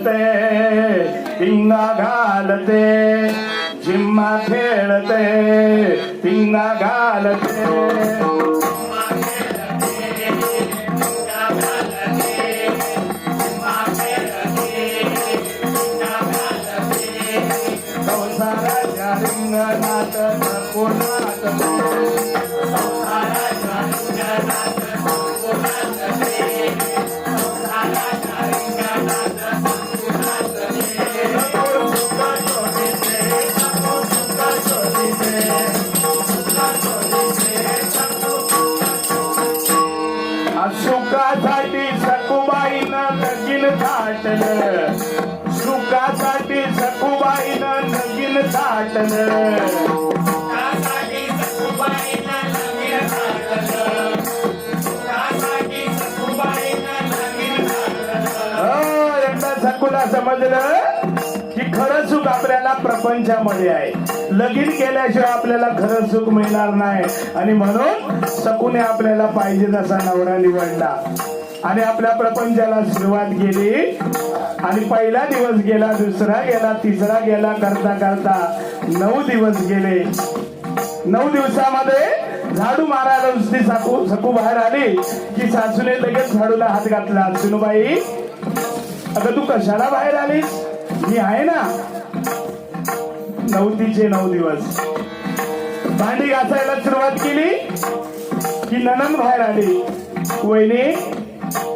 ते पिंगा घालते जिम्मा खेळते पिंगा घालते. संसाराच्या रिंगणात हो, एकदा सकुला समजलं की खरं सुख आपल्याला प्रपंचामध्ये आहे. लगीन केल्याशिवाय आपल्याला खरं सुख मिळणार नाही. आणि म्हणून सकुने आपल्याला पाहिजे तसा नवरा निवडला. आणि आपल्या प्रपंचाला सुरुवात केली. आणि पहिला दिवस गेला दुसरा गेला तिसरा गेला करता करता नऊ दिवस गेले. नऊ दिवसामध्ये झाडू मारायला नुसती साकू सकू बाहेर आली की सासूने लगेच झाडूला हात घातला. सुनूबाई अगं तू कशाला बाहेर आलीस? मी आहे ना. नवतीचे नऊ दिवस. भांडी घासायला सुरुवात केली की ननन बाहेर आली. वहिनी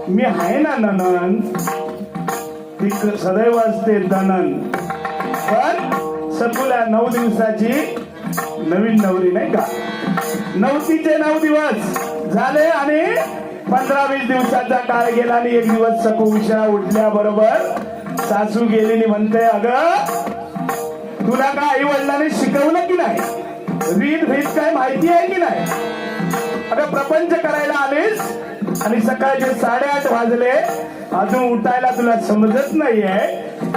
मी आहे ना ननन. ती सदैव असते दनन पण सकुला नऊ दिवसाची नवीन नवरी नाही का? नवतीचे नऊ दिवस झाले आणि पंधरा वीस दिवसाचा काळ गेला आणि एक दिवस सकू उशिरा उठल्या बरोबर सासू गेली म्हणते अग तुला काय आई वडिलांनी शिकवलं की नाही? रीत भीत काय माहिती आहे की नाही? अगं प्रपंच करायला आलीस आणि सकाळचे साडेआठ वाजले अजून उठायला तुला समजत नाहीये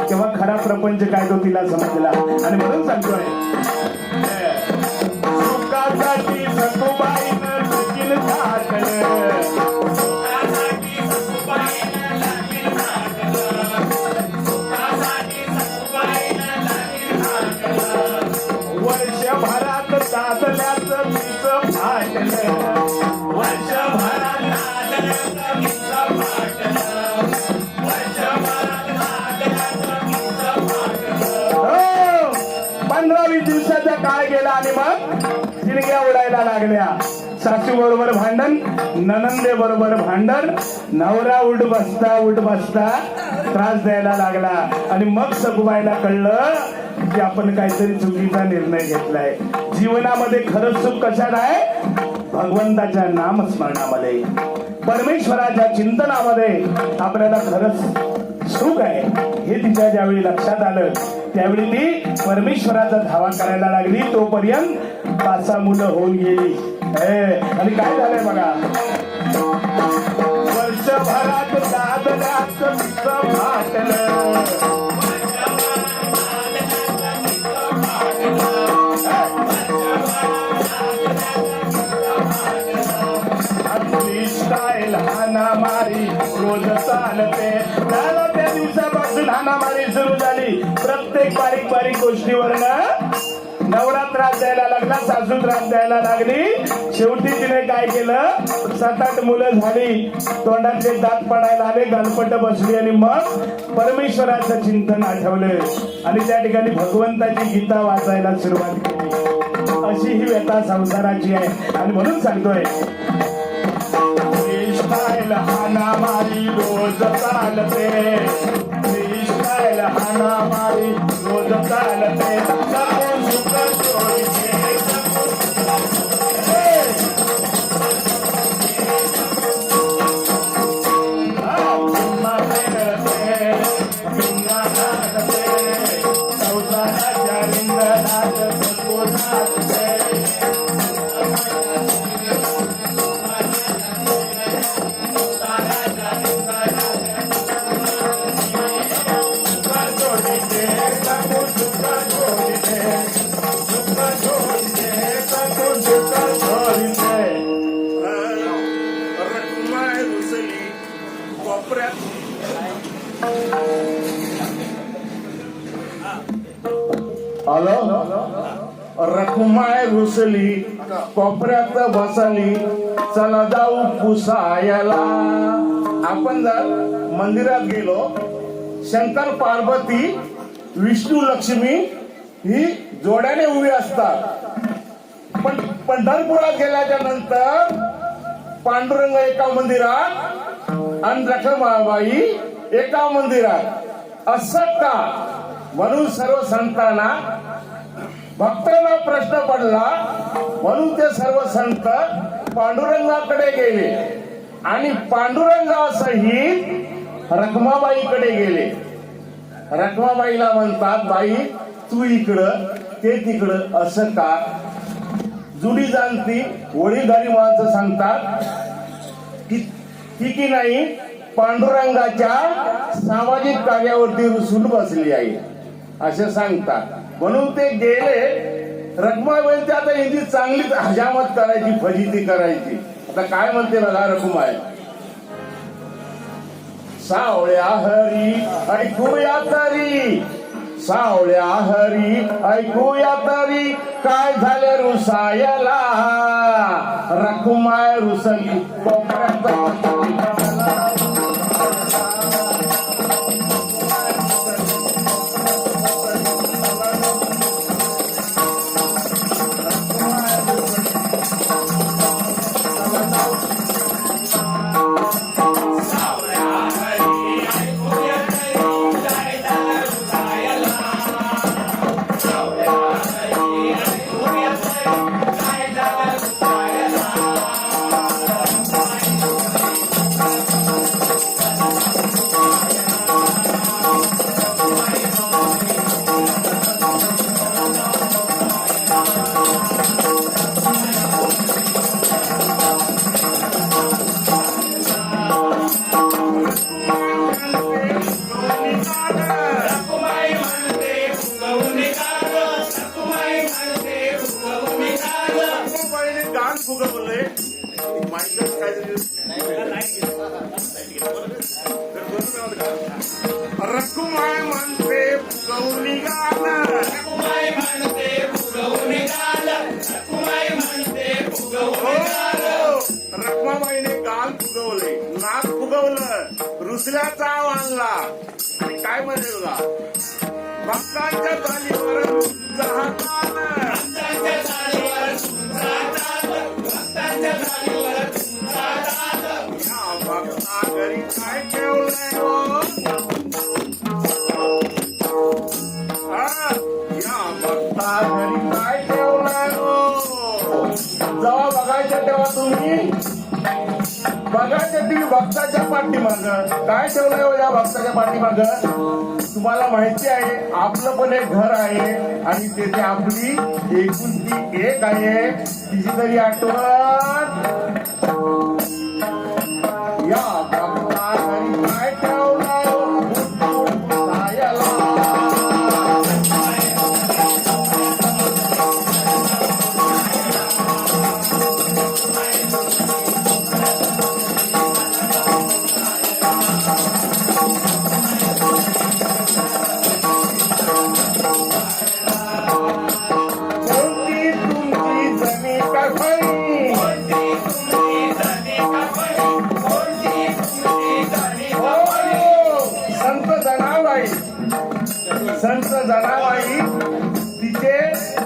तेव्हा खरा प्रपंच काय तो तिला समजला. आणि म्हणून सांगतोय. सासू बरोबर भांडण ननंदे बरोबर भांडण नवरा उठ बसता उठ बसता त्रास द्यायला लागला. आणि मग सगुबाईला कळलं की आपण काहीतरी चुकीचा निर्णय घेतलाय. जीवनामध्ये खरंच सुख कशात आहे? भगवंताच्या नामस्मरणामध्ये. परमेश्वराच्या चिंतनामध्ये आपल्याला खरंच सुख आहे. हे तिच्या ज्यावेळी लक्षात आलं त्यावेळी ती परमेश्वराचा धावा करायला लागली. तोपर्यंत पाच सहा मुलं होऊन गेली. आणि काय झालंय बघा? वर्षभरात दादल्यात मित्र फाटलं रोज चालते. झालं त्या दिवसापासून हाणामारी सुरू झाली. प्रत्येक बारीक बारीक गोष्टीवर ना नवरा त्रास द्यायला लागला सासू त्रास द्यायला लागली. शेवटी तिने काय केलं? सात आठ मुलं झाली. तोंडातले दात पडायला आले गणपट बसली आणि मग परमेश्वराचं चिंतन आठवलं. आणि त्या ठिकाणी भगवंताची गीता वाचायला सुरुवात केली. अशी ही व्यथा संसाराची आहे. आणि म्हणून सांगतोय लहाना मारी रोज चालते. स्टाईल हाणामारी रोज चालते. रखमाय घुसली कोपऱ्यात बसली चला जाऊ पुसायला. आपण जर मंदिरात गेलो शंकर पार्वती विष्णू लक्ष्मी ही जोड्याने उभी असतात. पण पंढरपुरात गेल्याच्यानंतर पांडुरंग एका मंदिरात आणि रखमाबाई एका मंदिरात असं का म्हणून सर्व संतांना भक्तांना प्रश्न पडला. म्हणून ते सर्व संत पांडुरंगाकडे गेले. आणि पांडुरंगासहित रखमाबाईकडे गेले. रखमाबाईला म्हणतात बाई तू इकडं ते तिकडं असं का? जुडी जाणती वडीलधारी माणसं सांगतात की ती की नाही पांडुरंगाच्या सामाजिक कार्यावरती रुसून बसली आहे असे सांगतात. म्हणून ते गेले. रखमाबाई ते आता यांची चांगलीच हजामत करायची फजिती करायची. आता काय म्हणते बघा रखुमाय सावळ्या हरी ऐकूया तरी. सावळ्या हरी ऐकूया तरी. काय झाले रुसायला? रखुमाय रुसली रखुमाय म्हणते गौरी गाणं फुगवलं रुसल्याचा आणला आणि काय म्हणेल बघा भक्तांच्या तालीवर जहातानं भक्ताच्या पाठीमाग. काय ठेवलंय हो या भक्ताच्या पाठीमाग? तुम्हाला माहिती आहे आपलं पण एक घर आहे आणि तेथे आपली एकूण ती एक आहे. तिची तरी आठवण. हो, संत जनाबाई संत जनाबाई तिचे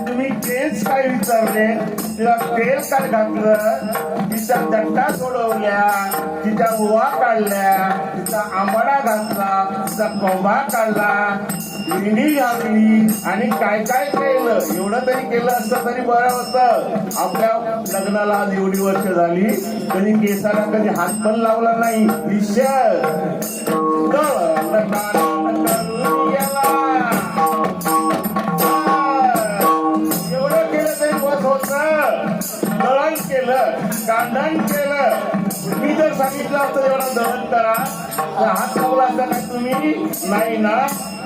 तुम्ही केस काय विचारले? तिला तेल काय घातलं? तिच्या दट्टा सोडवल्या तिच्या उवा काढल्या तिचा आंबाडा घातला तिचा कोंबा काढला लिंडी घातली आणि काय काय केलं? एवढं तरी केलं असतं तरी बरं होतं. आपल्या लग्नाला आज एवढी वर्ष झाली कधी केसाला कधी हात पण लावला नाही. विषय. जर सांगितलं असतं एवढा दहन करा तर हात लावला असता काय तुम्ही नाही ना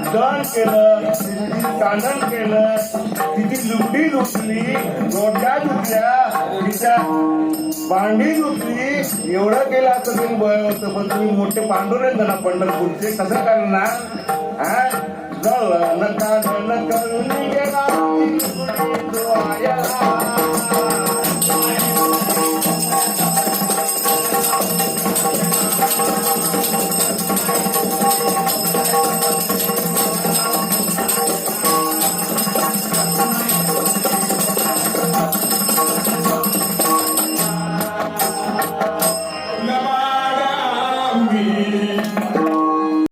दहन केलं कांदण केलं तिची लुगडी धुतली रोट्या धुतल्या तिच्या भांडी धुतली एवढं केलं असतं तुम्ही बरं होतं पण तुम्ही मोठे पांडुरंग ना पंढरपूरचे कसं करणार? हा? जळ नका जण करून गेला